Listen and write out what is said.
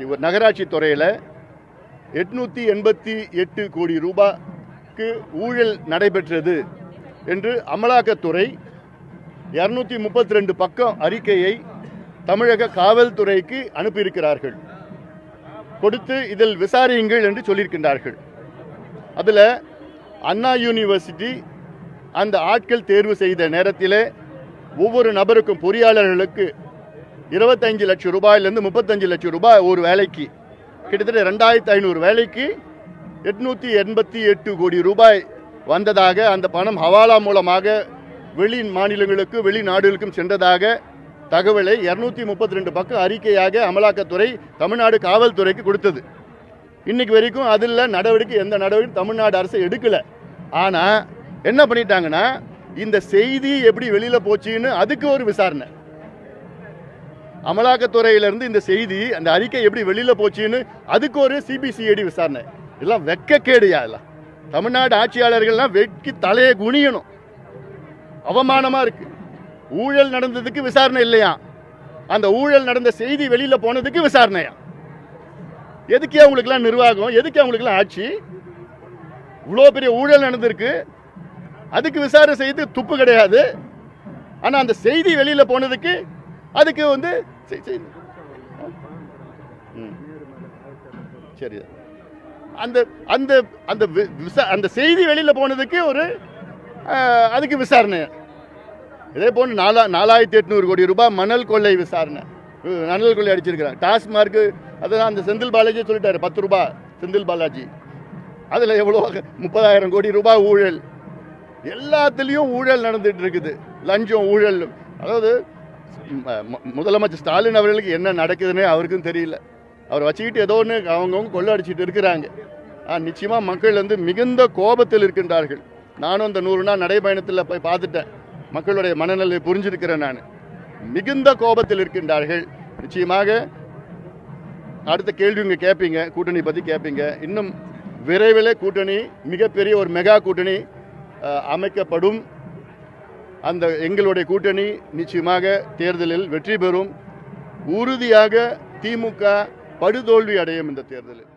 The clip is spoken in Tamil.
இவர் நகராட்சி துறையில் எட்நூற்றி எண்பத்தி எட்டு கோடி ரூபாய்க்கு ஊழல் நடைபெற்றது என்று அமலாக்கத்துறை இரநூத்தி முப்பத்தி ரெண்டு பக்கம் அறிக்கையை தமிழக காவல்துறைக்கு அனுப்பியிருக்கிறார்கள். கொடுத்து இதில் விசாரியுங்கள் என்று சொல்லியிருக்கின்றார்கள். அதில் அண்ணா யூனிவர்சிட்டி அந்த ஆட்கள் தேர்வு செய்த நேரத்தில் ஒவ்வொரு நபருக்கும் பொறியாளர்களுக்கு இருபத்தஞ்சு லட்சம் ரூபாயிலேருந்து முப்பத்தஞ்சு லட்சம் ரூபாய் ஒரு வேலைக்கு. கிட்டத்தட்ட ரெண்டாயிரத்து ஐநூறு வேலைக்கு எட்நூற்றி எண்பத்தி எட்டு கோடி ரூபாய் வந்ததாக அந்த பணம் ஹவாலா மூலமாக வெளி மாநிலங்களுக்கு வெளிநாடுகளுக்கும் சென்றதாக தகவலை இரநூத்தி முப்பத்தி ரெண்டு பக்கம் அறிக்கையாக அமலாக்கத்துறை தமிழ்நாடு காவல்துறைக்கு கொடுத்தது. இன்னைக்கு வரைக்கும் அதில் நடவடிக்கை எந்த நடவடிக்கை தமிழ்நாடு அரசு எடுக்கல. ஆனால் என்ன பண்ணிட்டாங்கன்னா இந்த செய்தி எப்படி வெளியில் போச்சுன்னு அதுக்கு ஒரு விசாரணை. அமலாக்கத்துறையிலிருந்து இந்த செய்தி அந்த அறிக்கை எப்படி வெளியில் போச்சுன்னு அதுக்கு ஒரு சிபிசிஐடி விசாரணை. இதெல்லாம் வெக்கக்கேடுயா எல்லாம் தமிழ்நாடு ஆட்சியாளர்கள்லாம் வெட்கி தலையை குனியணும். அவமானமாக இருக்குது ஊழல் நடந்ததுக்கு விசாரணை இல்லையா? அந்த ஊழல் நடந்த செய்தி வெளியில் போனதுக்கு விசாரணையா? எதுக்கே அவங்களுக்குலாம் நிர்வாகம்? எதுக்கு அவங்களுக்குலாம் ஆட்சி? இவ்வளோ பெரிய ஊழல் நடந்திருக்கு. அதுக்கு விசாரணை செய்து துப்பு கிடையாது. ஆனால் அந்த செய்தி வெளியில் போனதுக்கு அதுக்கு வந்து ம். சரி. அந்த அந்த அந்த வி- விசா- அந்த செய்தி வெளியில் போனதுக்கு ஒரு அதுக்கு விசாரணை. இதே போன்று நாலா நாலாயிரத்தி எட்நூறு கோடி ரூபாய் மணல் கொள்ளை விசாரணை. மணல் கொள்ளை அடிச்சிருக்கிறாங்க. டாஸ்மார்க்கு அதுதான் அந்த செந்தில் பாலாஜி சொல்லிட்டாரு பத்து ரூபாய் செந்தில் பாலாஜி. அதில் எவ்வளோ முப்பதாயிரம் கோடி ரூபாய் ஊழல். எல்லாத்துலேயும் ஊழல் நடந்துட்டு இருக்குது. லஞ்சம் ஊழல். அதாவது முதலமைச்சர் ஸ்டாலின் அவர்களுக்கு என்ன நடக்குதுன்னே அவருக்கும் தெரியல. அவர் வச்சுக்கிட்டு ஏதோ ஒன்று அவங்கவுங்க கொள்ளடிச்சிட்டு இருக்கிறாங்க. நிச்சயமாக மக்கள் வந்து மிகுந்த கோபத்தில் இருக்கின்றார்கள். நானும் அந்த நூறு நாள் நடைபயணத்தில் போய் பார்த்துட்டேன். மக்களுடைய மனநிலை புரிஞ்சிருக்கிறேன் நான். மிகுந்த கோபத்தில் இருக்கின்றார்கள். நிச்சயமாக அடுத்த கேள்வி இங்கே கேட்பீங்க கூட்டணி பற்றி கேட்பீங்க இன்னும் விரைவில் கூட்டணி மிகப்பெரிய ஒரு மெகா கூட்டணி அமைக்கப்படும். அந்த எங்களுடைய கூட்டணி நிச்சயமாக தேர்தலில் வெற்றி பெறும். உறுதியாக திமுக படுதோல்வி அடையும் இந்த தேர்தலில்.